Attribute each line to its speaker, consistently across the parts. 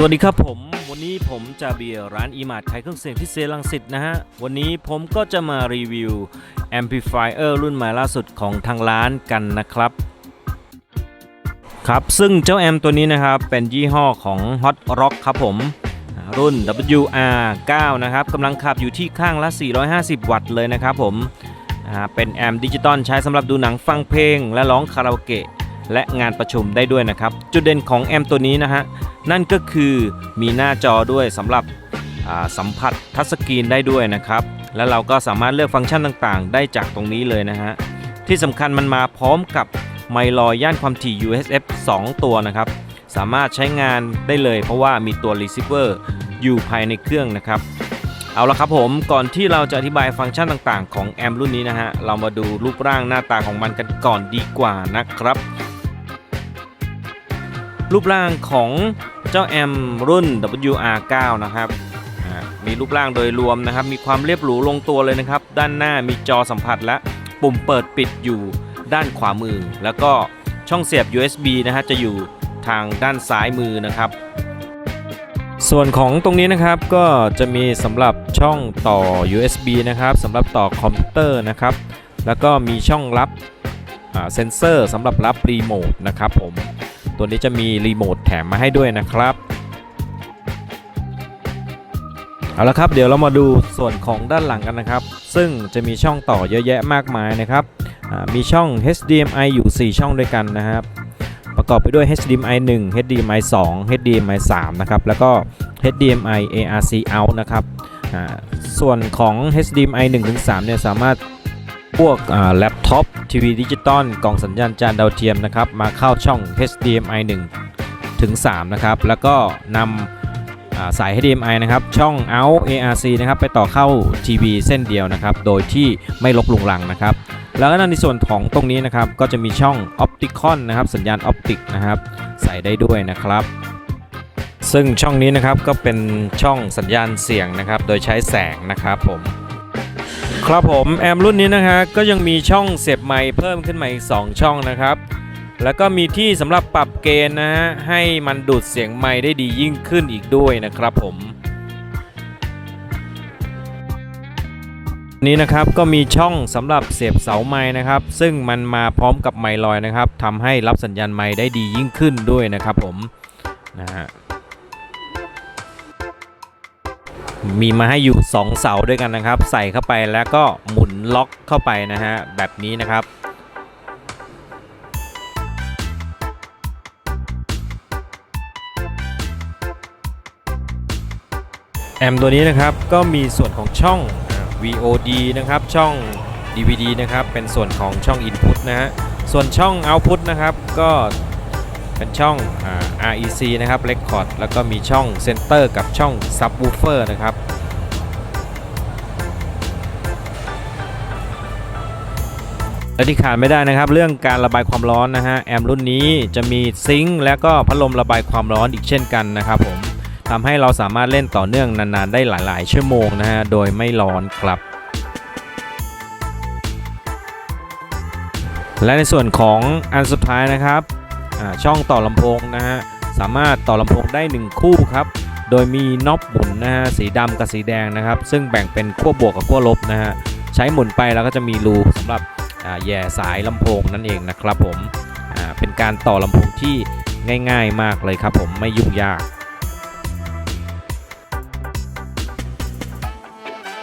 Speaker 1: สวัสดีครับผม วันนี้ผมจะเบียร์ร้านอีมาร์ขายเครื่องเสียงที่เซรังสิตนะฮะ วันนี้ผมก็จะมารีวิว Amplifier รุ่นใหม่ล่าสุดของทางร้านกันนะครับ ครับ ซึ่งเจ้าแอมตัวนี้นะครับ เป็นยี่ห้อของ Hot Rock ครับผม รุ่น WR9 นะครับกำลังขับอยู่ที่ข้างละ 450 วัตต์เลยนะครับผม เป็นแอมดิจิตอลใช้สำหรับดูหนังฟังเพลงและร้องคาราโอเกะ และงานประชุมได้ด้วยนะครับ จุดเด่นของแอมตัวนี้นะฮะนั่นก็คือมีหน้าจอด้วยสำหรับสัมผัสทัชสกรีนได้ด้วยนะครับ และเราก็สามารถเลือกฟังก์ชันต่างๆ ได้จากตรงนี้เลยนะฮะที่สำคัญมันมาพร้อมกับไมค์ลอยย่านความถี่ USF 2 ตัวนะครับ สามารถใช้งานได้เลยเพราะว่ามีตัว receiver อยู่ภายในเครื่องนะครับ เอาละครับผมก่อนที่เราจะอธิบายฟังก์ชันต่างๆ ของแอมรุ่นนี้นะฮะ เรามาดูรูปร่างหน้าตาของมันกันก่อนดีกว่านะครับ รูปร่างของเจ้าแอมรุ่น WR9 นะครับมีรูปร่างโดยรวมนะครับ มีความเรียบหรูลงตัวเลยนะครับ ด้านหน้ามีจอสัมผัสและปุ่มเปิดปิดอยู่ด้านขวามือ แล้วก็ช่องเสียบ USB นะฮะจะอยู่ทางด้านซ้ายมือนะครับ ส่วนของตรงนี้นะครับก็จะมีสำหรับช่องต่อ USB นะครับสำหรับต่อคอมพิวเตอร์นะครับ แล้วก็มีช่องรับเซนเซอร์สำหรับรับรีโมทนะครับผม ตัวนี้จะมีรีโมทแถมมาให้ด้วยนะครับ เอาละครับเดี๋ยวเรามาดูส่วนของด้านหลังกันนะครับ ซึ่งจะมีช่องต่อเยอะแยะมากมายนะครับ มีช่อง HDMI อยู่ 4 ช่องด้วยกันนะครับ ประกอบไปด้วย HDMI 1 HDMI 2 HDMI 3นะครับ แล้วก็ HDMI ARC out นะครับส่วนของ HDMI 1-3เนี่ยสามารถ พวกแล็ปท็อปทีวีดิจิตอลกล่องสัญญาณจานดาวเทียมนะครับมาเข้าช่อง HDMI 1ถึง3นะครับแล้วก็นำาสาย HDMI นะครับช่อง out ARC นะครับไปต่อเข้าทีวีเส้นเดียวนะครับโดยที่ไม่ลบลุงลังนะครับแล้วก็ในส่วนของตรงนี้นะครับก็จะมีช่อง Opticon นะครับสัญญาณออปติกนะครับใส่ได้ด้วยนะครับ ซึ่งช่องนี้นะครับก็เป็นช่องสัญญาณเสียงนะครับโดยใช้แสงนะครับผม ครับผมแอมรุ่นนี้นะฮะก็ยังมีช่องเสียบไมค์เพิ่มขึ้นมาอีก 2 ช่องนะครับ แล้วก็มีที่สำหรับปรับเกณฑ์นะฮะให้มันดูดเสียงไมค์ได้ดียิ่งขึ้นอีกด้วยนะครับผมนี้นะครับก็มีช่องสำหรับเสียบเสาไม้นะครับ ซึ่งมันมาพร้อมกับไมค์ลอยนะครับทำให้รับสัญญาณไมค์ได้ดียิ่งขึ้นด้วยนะครับผมนะฮะ มีมาให้อยู่ 2 เสาด้วยกันนะครับ ใส่เข้าไปแล้วก็หมุนล็อกเข้าไปนะฮะแบบนี้นะครับแอมตัวนี้นะครับก็มีส่วนของช่อง VOD นะครับช่อง DVD นะครับเป็นส่วนของช่อง Input นะฮะส่วนช่อง Output นะครับก็ เป็นช่อง REC นะครับ Record แล้วก็มีช่อง Center กับช่อง Subwoofer นะครับและที่ขาดไม่ได้นะครับ เรื่องการระบายความร้อนนะฮะแอมรุ่นนี้จะมีซิงค์และก็พัดลมระบายความร้อนอีกเช่นกันนะครับผมทำให้เราสามารถเล่นต่อเนื่องนานๆ ได้หลาย ๆ ชั่วโมงนะฮะโดยไม่ร้อนครับและในส่วนของอันสุดท้ายนะครับ ช่องต่อลำโพงนะฮะสามารถต่อลำโพงได้ 1 คู่ครับ โดยมีน็อปหมุนนะฮะสีดำกับสีแดงนะครับ ซึ่งแบ่งเป็นขั้วบวกกับขั้วลบนะฮะใช้หมุนไปแล้วก็จะมีรูสำหรับแย่สายลำโพงนั่นเองนะครับผมเป็นการต่อลำโพงที่ง่าย ๆ มากเลยครับผมไม่ยุ่งยาก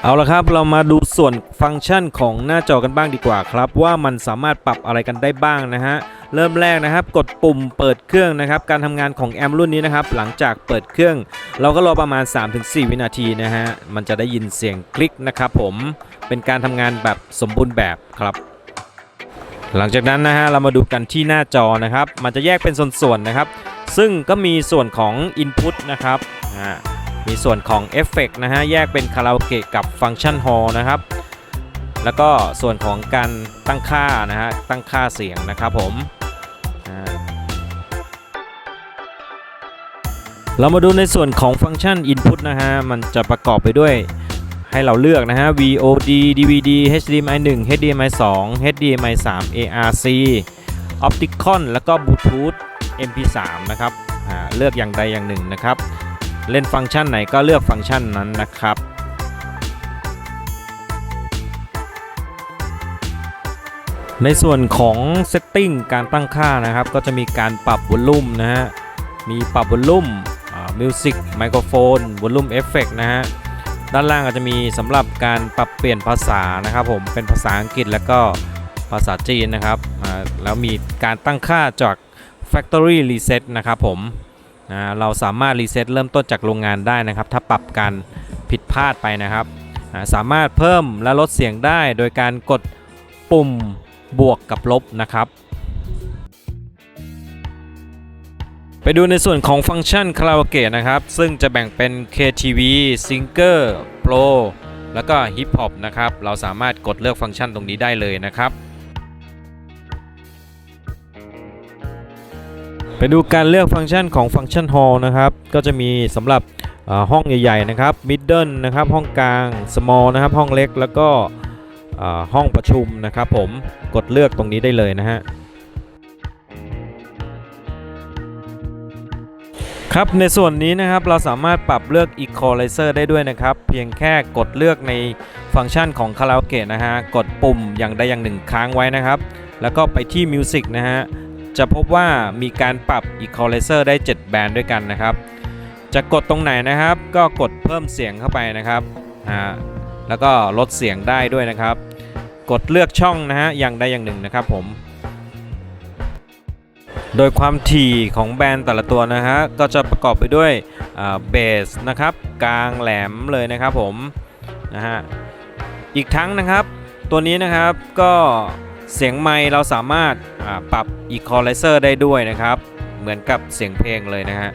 Speaker 1: เอาละครับ เรามาดูส่วนฟังก์ชันของหน้าจอกันบ้างดีกว่าครับ ว่ามันสามารถปรับอะไรกันได้บ้างนะฮะ เริ่มแรกนะครับ กดปุ่มเปิดเครื่องนะครับ การทำงานของแอมรุ่นนี้นะครับ หลังจากเปิดเครื่อง เราก็รอประมาณ 3-4 วินาทีนะฮะ มันจะได้ยินเสียงคลิกนะครับผม เป็นการทำงานแบบสมบูรณ์แบบครับหลังจากนั้นนะฮะเรามาดูกันที่หน้าจอนะครับ มันจะแยกเป็นส่วนๆนะครับ ซึ่งก็มีส่วนของ Input นะครับมีส่วนของเอฟเฟกนะฮะแยกเป็นคาราโอเกะกับฟังก์ชันฮอลนะครับ แล้วก็ส่วนของการตั้งค่านะฮะตั้งค่าเสียงนะครับผมเรามาดูในส่วนของฟังก์ชัน Input นะฮะ มันจะประกอบไปด้วยให้เราเลือกนะฮะ VOD DVD HDMI 1 HDMI 2 HDMI 3 ARC Opticon แล้วก็ Bluetooth MP3 นะครับเลือกอย่างใดอย่างหนึ่งนะครับ เล่นฟังก์ชันไหนก็เลือกฟังก์ชันนั้นนะครับ ในส่วนของ Setting การตั้งค่านะครับ ก็จะมีการปรับวอลลุ่มนะฮะ มีปรับวอลลุ่มมิวสิกไมโครโฟนวอลลุ่มเอฟเฟกนะฮะ ด้านล่างก็จะมีสำหรับการปรับเปลี่ยนภาษานะครับผมเป็นภาษาอังกฤษแล้วก็ภาษาจีนนะครับ แล้วมีการตั้งค่าจาก Factory Reset นะครับผมเราสามารถรีเซ็ตเริ่มต้นจากโรงงานได้นะครับ ถ้าปรับการผิดพลาดไปนะครับ สามารถเพิ่มและลดเสียงได้โดยการกดปุ่ม บวกกับลบนะครับ ไปดูในส่วนของฟังก์ชันคาราโอเกะนะครับ ซึ่งจะแบ่งเป็น KTV Singer Pro แล้วก็ Hip Hop นะครับ เราสามารถกดเลือกฟังก์ชันตรงนี้ได้เลยนะครับไปดูการเลือกฟังก์ชันของฟังก์ชัน Hall นะครับ ก็จะมีสำหรับห้องใหญ่ ๆ นะครับ Middle นะครับ ห้องกลาง Small นะครับ ห้องเล็ก แล้วก็ ห้องประชุมนะครับผมกดเลือกตรงนี้ได้เลยนะฮะครับในส่วนนี้นะครับเราสามารถปรับเลือก Equalizer ได้ด้วยนะครับ เพียงแค่กดเลือกในฟังก์ชันของคาราโอเกะนะฮะกดปุ่มอย่างใดอย่างหนึ่งค้างไว้นะครับ แล้วก็ไปที่ Music นะฮะจะพบว่ามีการปรับ Equalizer ได้ 7 แบนด์ด้วยกันนะครับ จะกดตรงไหนนะครับ ก็กดเพิ่มเสียงเข้าไปนะครับอ่า แล้วก็ลดเสียงได้ด้วยนะครับ กดเลือกช่องนะฮะอย่างใดอย่างหนึ่งนะครับผม โดยความถี่ของแบรนด์แต่ละตัวนะฮะก็จะประกอบไปด้วยเบสนะครับกลางแหลมเลยนะครับผมนะฮะอีกทั้งนะครับ ตัวนี้นะครับก็เสียงไมค์เราสามารถปรับ Equalizer ได้ด้วยนะครับ เหมือนกับเสียงเพลงเลยนะฮะ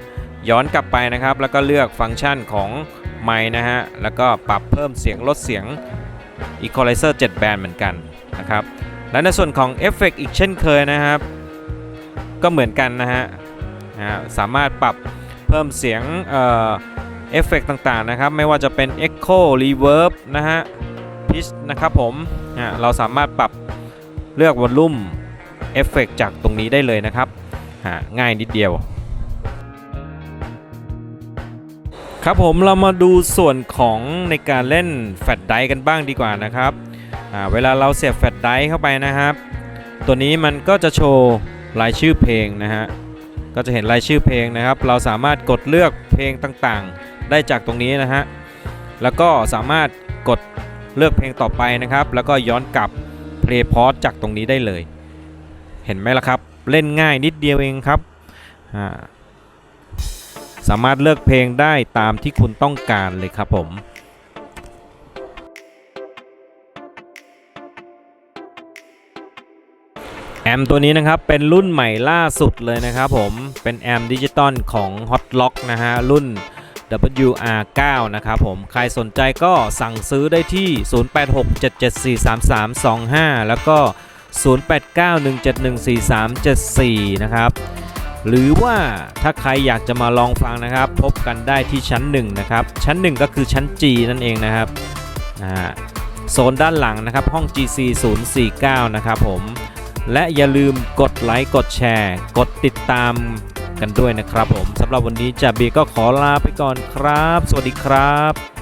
Speaker 1: ย้อนกลับไปนะครับแล้วก็เลือกฟังก์ชันของ ไมค์นะฮะ แล้วก็ปรับเพิ่มเสียงลดเสียง Equalizer 7 แบนด์เหมือนกันนะครับ และในส่วนของเอฟเฟกอีกเช่นเคยนะครับ ก็เหมือนกันนะฮะนะสามารถปรับเพิ่มเสียงเอ่อเอฟเฟกต่างๆนะครับ ไม่ว่าจะเป็น Echo Reverb นะฮะ Pitch นะครับผมอะเราสามารถปรับเลือกวอลลุ่มเอฟเฟกจากตรงนี้ได้เลยนะครับง่ายนิดเดียว ครับผมเรามาดูส่วนของในการเล่นแฟลชไดกันบ้างดีกว่านะครับอ่าเวลาเราเสียบแฟลชไดเข้าไปนะครับ ตัวนี้มันก็จะโชว์รายชื่อเพลงนะฮะก็จะเห็นรายชื่อเพลงนะครับ เราสามารถกดเลือกเพลงต่างๆ ได้จากตรงนี้นะฮะแล้วก็สามารถกดเลือกเพลงต่อไปนะครับ แล้วก็ย้อนกลับ play pause จากตรงนี้ได้เลย เห็นไหมล่ะครับ เล่นง่ายนิดเดียวเองครับอ่า สามารถเลือกเพลงได้ตามที่คุณต้องการเลยครับผมแอมตัวนี้นะครับเป็นรุ่นใหม่ล่าสุดเลยนะครับผมเป็นแอมดิจิตอลของ Hotlock นะฮะรุ่น WR9 นะครับผมใครสนใจก็สั่งซื้อได้ที่ 0867743325 แล้วก็ 0891714374 นะครับ หรือว่าถ้าใครอยากจะมาลองฟังนะครับ พบกันได้ที่ชั้น1นะครับชั้น 1 ก็คือชั้น G นั่นเองนะครับอ่าโซนด้านหลังนะครับห้อง GC 049นะครับผมและอย่าลืมกดไลค์กดแชร์ กดติดตามกันด้วยนะครับผมสำหรับวันนี้จ่าบีก็ขอลาไปก่อนครับ สวัสดีครับ